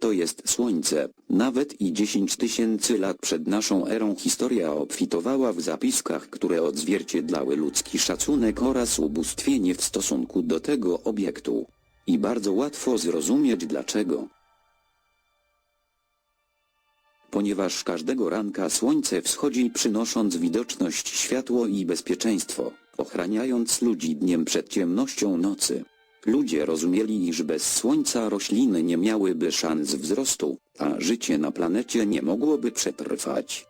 to jest Słońce. Nawet i 10 tysięcy lat przed naszą erą historia obfitowała w zapiskach, które odzwierciedlały ludzki szacunek oraz ubóstwienie w stosunku do tego obiektu. I bardzo łatwo zrozumieć dlaczego. Ponieważ każdego ranka słońce wschodzi przynosząc widoczność światło i bezpieczeństwo, ochraniając ludzi dniem przed ciemnością nocy. Ludzie rozumieli, iż bez słońca rośliny nie miałyby szans wzrostu, a życie na planecie nie mogłoby przetrwać.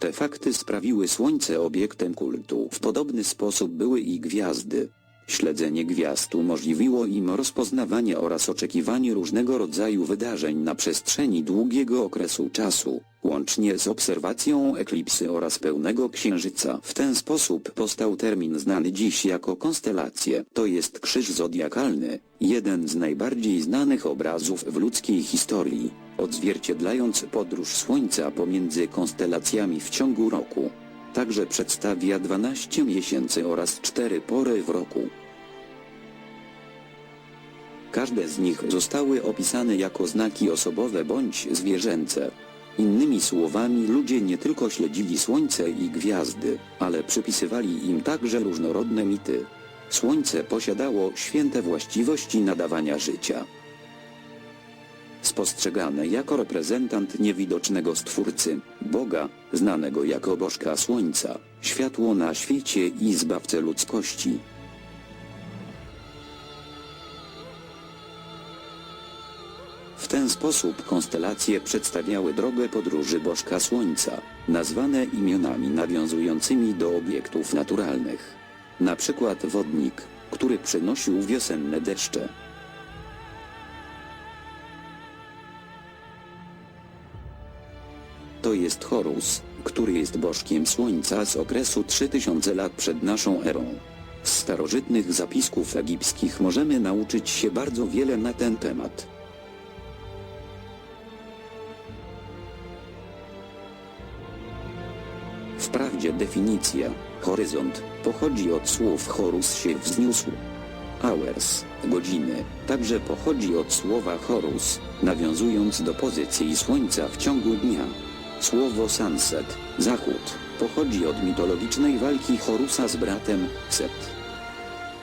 Te fakty sprawiły Słońce obiektem kultu. W podobny sposób były i gwiazdy. Śledzenie gwiazd umożliwiło im rozpoznawanie oraz oczekiwanie różnego rodzaju wydarzeń na przestrzeni długiego okresu czasu, łącznie z obserwacją eklipsy oraz pełnego księżyca. W ten sposób powstał termin znany dziś jako konstelacje, to jest krzyż zodiakalny, jeden z najbardziej znanych obrazów w ludzkiej historii, odzwierciedlając podróż Słońca pomiędzy konstelacjami w ciągu roku. Także przedstawia 12 miesięcy oraz 4 pory w roku. Każde z nich zostały opisane jako znaki osobowe bądź zwierzęce. Innymi słowami ludzie nie tylko śledzili słońce i gwiazdy, ale przypisywali im także różnorodne mity. Słońce posiadało święte właściwości nadawania życia. Spostrzegane jako reprezentant niewidocznego Stwórcy, Boga, znanego jako Bożka Słońca, światło na świecie i zbawcę ludzkości. W ten sposób konstelacje przedstawiały drogę podróży Bożka Słońca, nazwane imionami nawiązującymi do obiektów naturalnych. Na przykład wodnik, który przynosił wiosenne deszcze. To jest Horus, który jest bożkiem Słońca z okresu 3000 lat przed naszą erą. Z starożytnych zapisków egipskich możemy nauczyć się bardzo wiele na ten temat. Wprawdzie definicja, horyzont, pochodzi od słów Horus się wzniósł. Hours, godziny, także pochodzi od słowa Horus, nawiązując do pozycji Słońca w ciągu dnia. Słowo sunset, zachód, pochodzi od mitologicznej walki Horusa z bratem, Set.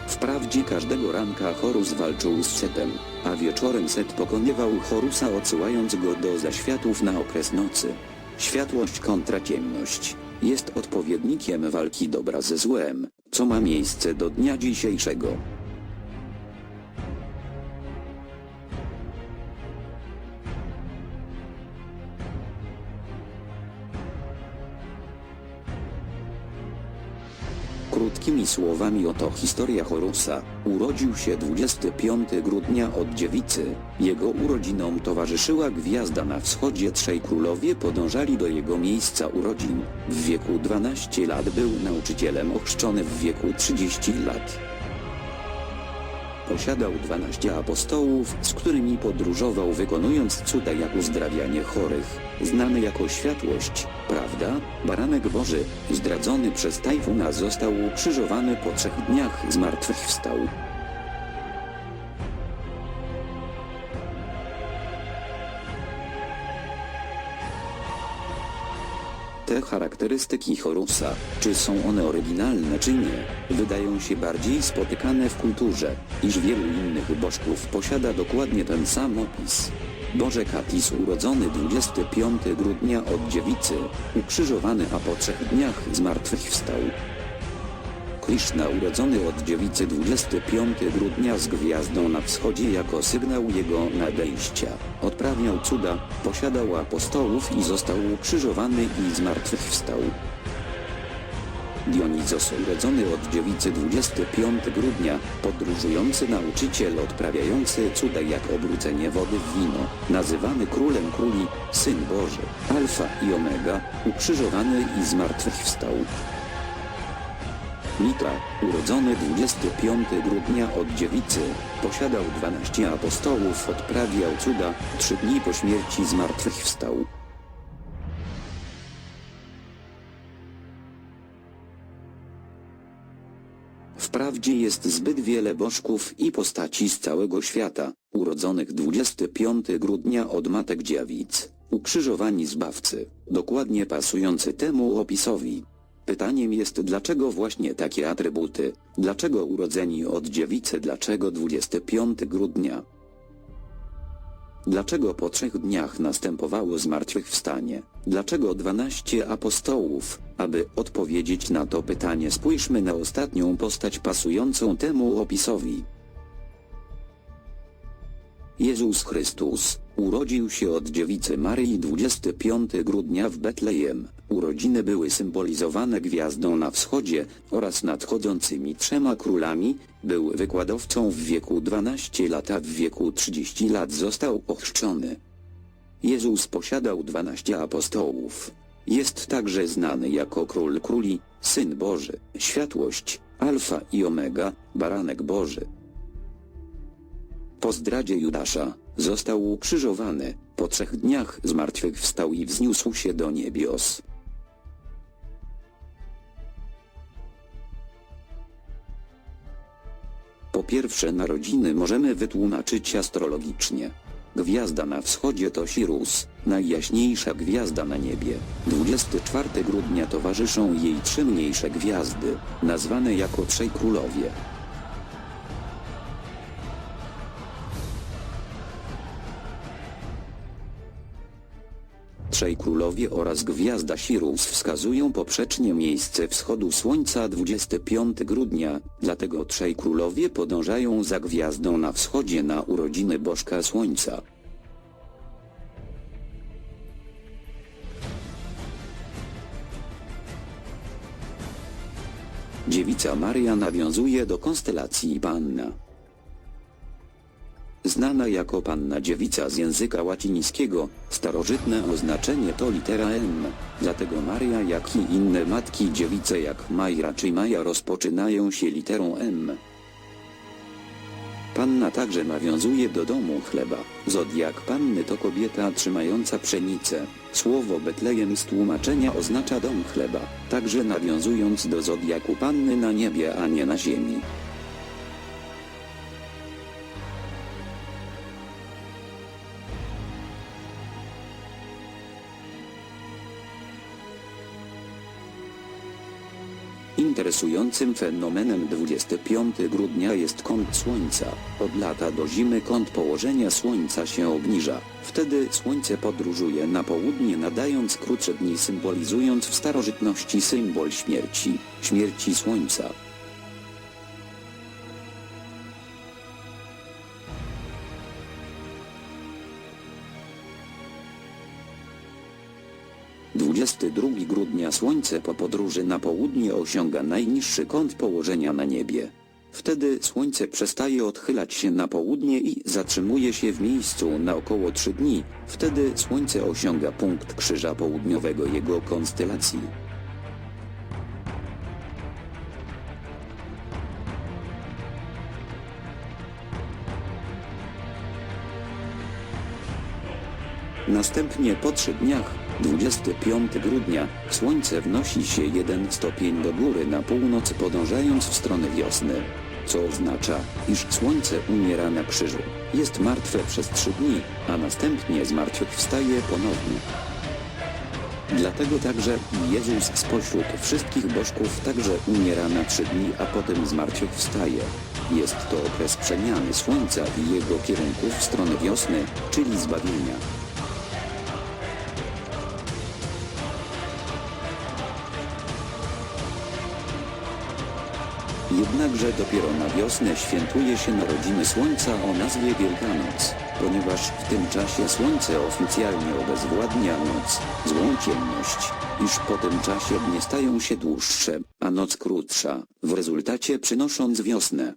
Wprawdzie każdego ranka Horus walczył z Setem, a wieczorem Set pokonywał Horusa odsyłając go do zaświatów na okres nocy. Światłość kontra ciemność jest odpowiednikiem walki dobra ze złem, co ma miejsce do dnia dzisiejszego. Krótkimi słowami oto historia Horusa. Urodził się 25 grudnia od dziewicy. Jego urodzinom towarzyszyła gwiazda na wschodzie. Trzej królowie podążali do jego miejsca urodzin. W wieku 12 lat był nauczycielem ochrzczony w wieku 30 lat. Posiadał 12 apostołów, z którymi podróżował wykonując cuda jak uzdrawianie chorych, znany jako światłość, prawda? Baranek Boży, zdradzony przez Tajfuna został ukrzyżowany po trzech dniach zmartwychwstał. Te charakterystyki Horusa, czy są one oryginalne czy nie, wydają się bardziej spotykane w kulturze, iż wielu innych bożków posiada dokładnie ten sam opis. Boże Katis urodzony 25 grudnia od dziewicy, ukrzyżowany a po trzech dniach zmartwychwstał. Krishna urodzony od dziewicy 25 grudnia z gwiazdą na wschodzie jako sygnał jego nadejścia. Odprawiał cuda, posiadał apostołów i został ukrzyżowany i zmartwychwstał. Dionizos urodzony od dziewicy 25 grudnia, podróżujący nauczyciel odprawiający cuda jak obrócenie wody w wino, nazywany królem króli, syn Boży, alfa i omega, ukrzyżowany i zmartwychwstał. Mitra, urodzony 25 grudnia od dziewicy, posiadał 12 apostołów, odprawiał cuda, trzy dni po śmierci zmartwychwstał. Wprawdzie jest zbyt wiele bożków i postaci z całego świata, urodzonych 25 grudnia od matek dziewic, ukrzyżowani zbawcy, dokładnie pasujący temu opisowi. Pytaniem jest dlaczego właśnie takie atrybuty, dlaczego urodzeni od dziewicy, dlaczego 25 grudnia. Dlaczego po trzech dniach następowało zmartwychwstanie? Dlaczego 12 apostołów? Aby odpowiedzieć na to pytanie spójrzmy na ostatnią postać pasującą temu opisowi. Jezus Chrystus urodził się od dziewicy Maryi 25 grudnia w Betlejem. Urodziny były symbolizowane gwiazdą na wschodzie oraz nadchodzącymi trzema królami. Był wykładowcą w wieku 12 lat, a w wieku 30 lat został ochrzczony. Jezus posiadał 12 apostołów. Jest także znany jako Król Króli, Syn Boży, Światłość, Alfa i Omega, Baranek Boży. Po zdradzie Judasza, został ukrzyżowany, po trzech dniach zmartwychwstał i wzniósł się do niebios. Po pierwsze narodziny możemy wytłumaczyć astrologicznie. Gwiazda na wschodzie to Sirius, najjaśniejsza gwiazda na niebie. 24 grudnia towarzyszą jej trzy mniejsze gwiazdy, nazwane jako Trzej Królowie. Trzej Królowie oraz Gwiazda Sirius wskazują poprzecznie miejsce wschodu Słońca 25 grudnia, dlatego Trzej Królowie podążają za gwiazdą na wschodzie na urodziny Bożka Słońca. Dziewica Maria nawiązuje do konstelacji Panna. Znana jako Panna Dziewica z języka łacińskiego, starożytne oznaczenie to litera M, dlatego Maria jak i inne matki dziewice jak Majra czy Maja rozpoczynają się literą M. Panna także nawiązuje do domu chleba. Zodiak panny to kobieta trzymająca pszenicę. Słowo Betlejem z tłumaczenia oznacza dom chleba, także nawiązując do zodiaku panny na niebie, a nie na ziemi. Interesującym fenomenem 25 grudnia jest kąt Słońca. Od lata do zimy kąt położenia Słońca się obniża. Wtedy Słońce podróżuje na południe nadając krótsze dni symbolizując w starożytności symbol śmierci, śmierci Słońca. Dwudziesty drugi grudnia Słońce po podróży na południe osiąga najniższy kąt położenia na niebie. Wtedy Słońce przestaje odchylać się na południe i zatrzymuje się w miejscu na około 3 dni. Wtedy Słońce osiąga punkt krzyża południowego jego konstelacji. Następnie po trzy dniach, 25 grudnia, słońce wnosi się jeden stopień do góry na północ podążając w stronę wiosny. Co oznacza, iż słońce umiera na krzyżu, jest martwe przez trzy dni, a następnie zmartwychwstaje ponownie. Dlatego także Jezus spośród wszystkich bożków także umiera na trzy dni, a potem zmartwychwstaje. Jest to okres przemiany słońca i jego kierunków w stronę wiosny, czyli zbawienia. Jednakże dopiero na wiosnę świętuje się narodziny Słońca o nazwie Wielkanoc, ponieważ w tym czasie Słońce oficjalnie obezwładnia noc, złą ciemność, iż po tym czasie dnie stają się dłuższe, a noc krótsza, w rezultacie przynosząc wiosnę.